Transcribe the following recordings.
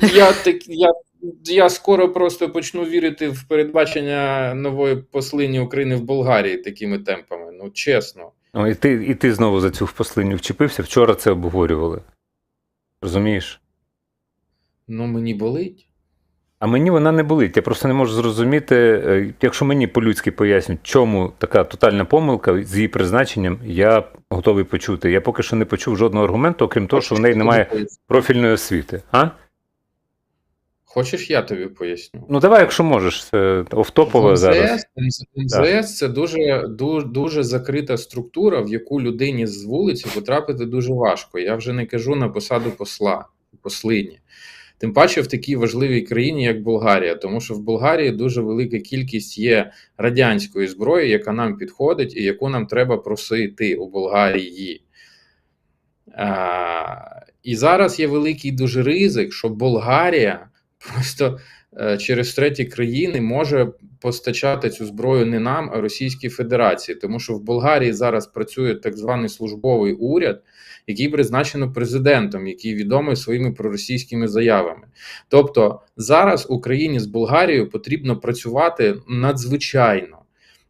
Я так я, я скоро просто почну вірити в передбачення нової послині України в Болгарії такими темпами. Ну чесно. Ну, і ти, і ти знову за цю послиню вчепився. Вчора це обговорювали. Розумієш? Ну мені болить. А мені вона не болить. Я просто не можу зрозуміти, е, якщо мені по-людськи пояснюють, чому така тотальна помилка з її призначенням, я готовий почути. Я поки що не почув жодного аргументу, окрім того, що в неї немає профільної освіти. А? Хочеш, я тобі поясню? Ну давай, якщо можеш, це офтопове В зараз. МЗС, МЗС це дуже, дуже, дуже закрита структура, в яку людині з вулиці потрапити дуже важко. Я вже не кажу на посаду посла, послині. Тим паче в такій важливій країні, як Болгарія, тому що в Болгарії дуже велика кількість є радянської зброї, яка нам підходить і яку нам треба просити у Болгарії. А, і зараз є великий дуже ризик, що Болгарія просто е, через треті країни може постачати цю зброю не нам, а Російській Федерації, тому що в Болгарії зараз працює так званий службовий уряд, який призначено президентом, який відомий своїми проросійськими заявами. Тобто зараз Україні з Болгарією потрібно працювати надзвичайно.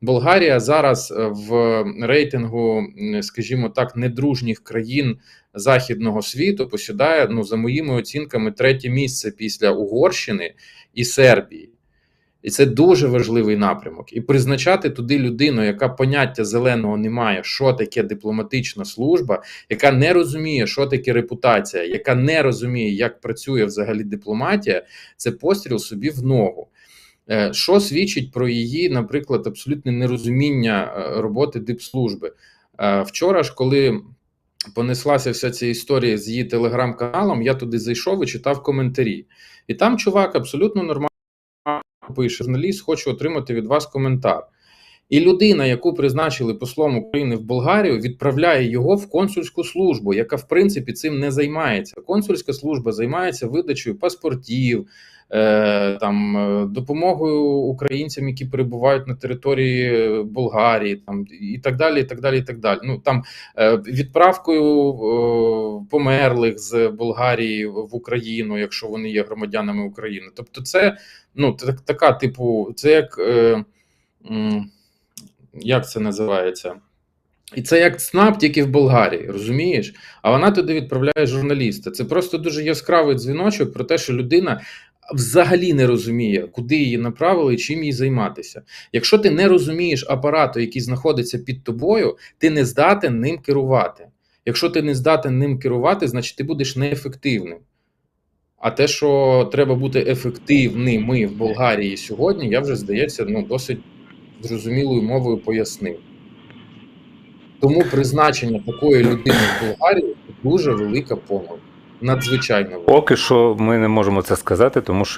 Болгарія зараз е, в рейтингу, скажімо так, недружніх країн західного світу посідає, ну за моїми оцінками, третє місце після Угорщини і Сербії. І це дуже важливий напрямок. І призначати туди людину, яка поняття зеленого не має, що таке дипломатична служба, яка не розуміє, що таке репутація, яка не розуміє, як працює взагалі дипломатія, це постріл собі в ногу. Е, Що свідчить про її, наприклад, абсолютне нерозуміння е, роботи дипслужби. Е, Вчора ж, коли понеслася вся ця історія з її телеграм-каналом, я туди зайшов і читав коментарі. І там чувак абсолютно нормально пише: журналіст, хочу отримати від вас коментар. І людина, яку призначили послом України в Болгарію, відправляє його в консульську службу, яка в принципі цим не займається. Консульська служба займається видачею паспортів, е, там е, допомогою українцям, які перебувають на території Болгарії, там і так далі. І так далі, і так далі. Ну там е, відправкою е, померлих з Болгарії в Україну, якщо вони є громадянами України. Тобто, це ну так, така, типу, це як. Е, як це називається? І це як ЦНАП, тільки в Болгарії, розумієш? А вона туди відправляє журналіста. Це просто дуже яскравий дзвіночок про те, що людина взагалі не розуміє, куди її направили і чим їй займатися. Якщо ти не розумієш апарату, який знаходиться під тобою, ти не здатен ним керувати. Якщо ти не здатен ним керувати, значить ти будеш неефективним. А те, що треба бути ефективними в Болгарії сьогодні, я вже здається, ну досить зрозумілою мовою пояснив. Тому призначення такої людини в Болгарії дуже велика помилка. Надзвичайно велика. Поки що ми не можемо це сказати, тому що